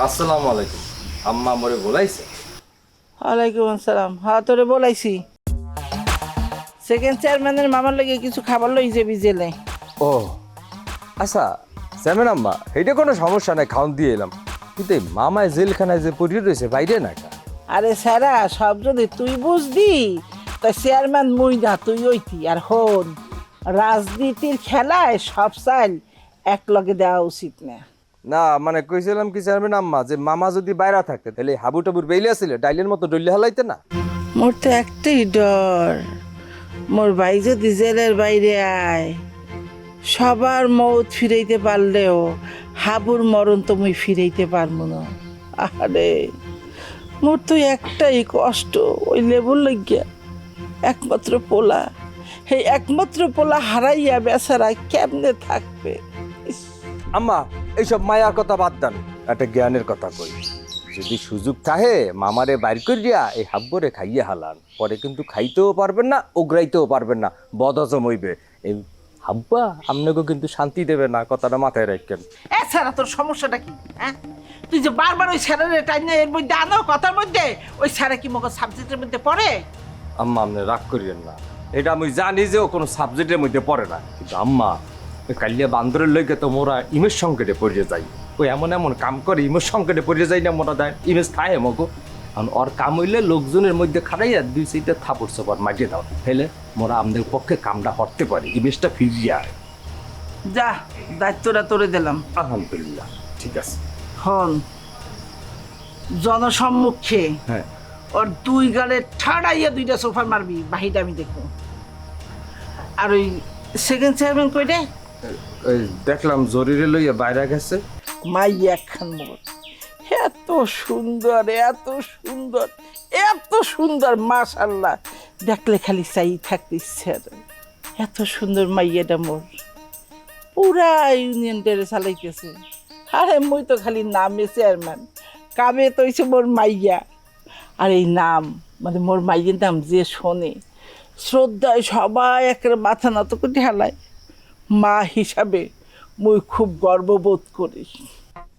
আসসালামু আলাইকুম। আম্মা মরে বলাইছে? ওয়ালাইকুম আসসালাম। হ্যাঁ তোরে বলাইছি। সেকেন্ড চেয়ারম্যানের মামার লাগে কিছু খাবার লই যাবি জেলে ও আচ্ছা স্যামেন আম্মা এটা কোনো সমস্যা নাই খাওন দিয়ে এলাম। কিন্তু এই মামায় জেলখানায় যে পড়িয়ে রয়েছে বাইরে না কা আরে স্যারা সব যদি তুই বুঝদি তা চেয়ারম্যান মুই না তুই ওইতি আর হন। রাজনীতির খেলায় সব চাল এক লগে দেওয়া উচিত না। না মানে কইছিলাম কি চেয়ারম্যান আম্মা যে মামা যদি বাইরে থাকতে তাহলে হাবু টাবুর বেইলে আসলে ডাইলের মতো ডইলে হালাইতে না? মোর তো একটাই ডর মোর ভাই যদি জেলের বাইরে আয় সবার মৌত ফিরাইতে পারলেও হাবুর মরণ তো মুই ফিরাইতে পারব না। আরে মোর তো একটাই কষ্ট ওই লেবুর লাগিয়া একমাত্র পোলা। সেই একমাত্র পোলা হারাইয়া বেচারা কেমনে থাকবে? আম্মা এইসব মায়ার কথা বাদ দেন। একটা জ্ঞানের কথা কই। যদি সুযোগ থাকে মামারে বাইর করিয়া এই হাব্বরে খাইয়ে হালান। পরে কিন্তু খাইতেও পারবেন না ওগ্রাইতেও পারবেন না। বদহজম হইবে। এই হাব্বা আপনাকে কিন্তু শান্তি দেবে না কথাটা মাথায় রাখেন। এ স্যারা তোর সমস্যাটা কি হ্যাঁ? তুই যে বারবার ওই স্যারের টাইম এর মধ্যে আনো কথার মধ্যে ওই স্যারা কি মগজ সাবজেক্টের মধ্যে পড়ে? আম্মা আপনি রাগ করিয়েন না। এটা আমি জানি যে ও কোনো সাবজেক্টের মধ্যে পড়ে না। কিন্তু আম্মা কালিয়া বান্দরের লইকে তো মোরা ইমেজ সংকটে পড়িয়ে যাই। ও এমন এমন কাম করে ইমেজ সংকটে পড়িয়ে যাই না মোরা দেয় ইমেজ খায় মগো। কারণ ওর কাম হইলে লোকজনের মধ্যে খাড়াইয়া দুই সাইডে থাপড় চাপড় মাটিয়ে দাও। ফেলে মোরা আমাদের পক্ষে কামটা হরতে পারে ইমেজটা ফিরিয়ে আয়। যা দায়িত্বটা তোরে দিলাম। আলহামদুলিল্লাহ ঠিক আছে। হন জনসম্মুখে হ্যাঁ। ওর দুই গালে ঠাড়াইয়া দুইটা সোফা মারবি বাহিটা আমি দেখব। আর ওই সেকেন্ড চেয়ারম্যান কইরে ওই দেখলাম জরিরে লইয়া বাইরে গেছে। মাই একখান মোর। এত সুন্দর এত সুন্দর এত সুন্দর, মাশাল্লাহ। দেখলে খালি চাই থাকতে ইচ্ছে এত সুন্দর মাইয়াটা মোর। পুরা ইউনিয়ন টেরে চালাইতেছে। আরে মুই তো খালি নামে চেয়ারম্যান। কামে তো হইছে মোর মাইয়া। আর এই নাম মানে মোর মাইয়ের নাম যে শোনে, শ্রদ্ধায় সবাই একের মাথা নত করে হেলায়। মা হিসাবে মুই খুব গর্ববোধ করি।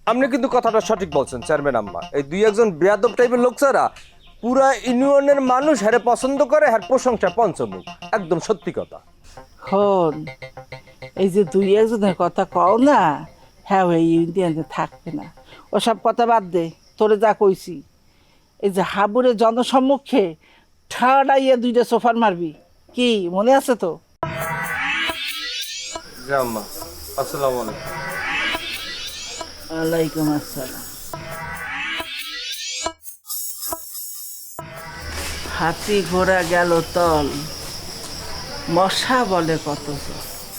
আপনি কিন্তু কথাটা সঠিক বলছেন চেয়ারম্যান আম্মা। এই দুই একজন বেয়াদব টাইপের লোক ছাড়া পুরা ইউনিয়নের মানুষ হ্যারে পছন্দ করে হ্যার প্রশংসা পঞ্চমুখ। একদম সত্যি কথা। হন এই যে দুই একজনের কথা কও না হ্যাঁ ওই ইন্ডিয়ানে থাকবে না। ওসব কথা বাদ দে তোরে যা কইছি। এই যে হাবুরের জনসম্মুখে ঠাড়াইয়া দুইটা সোফার মারবি কি মনে আছে তো? ওয়ালাইকুম আসসালাম হাতি ঘোড়া গেল তল মশা বলে কত।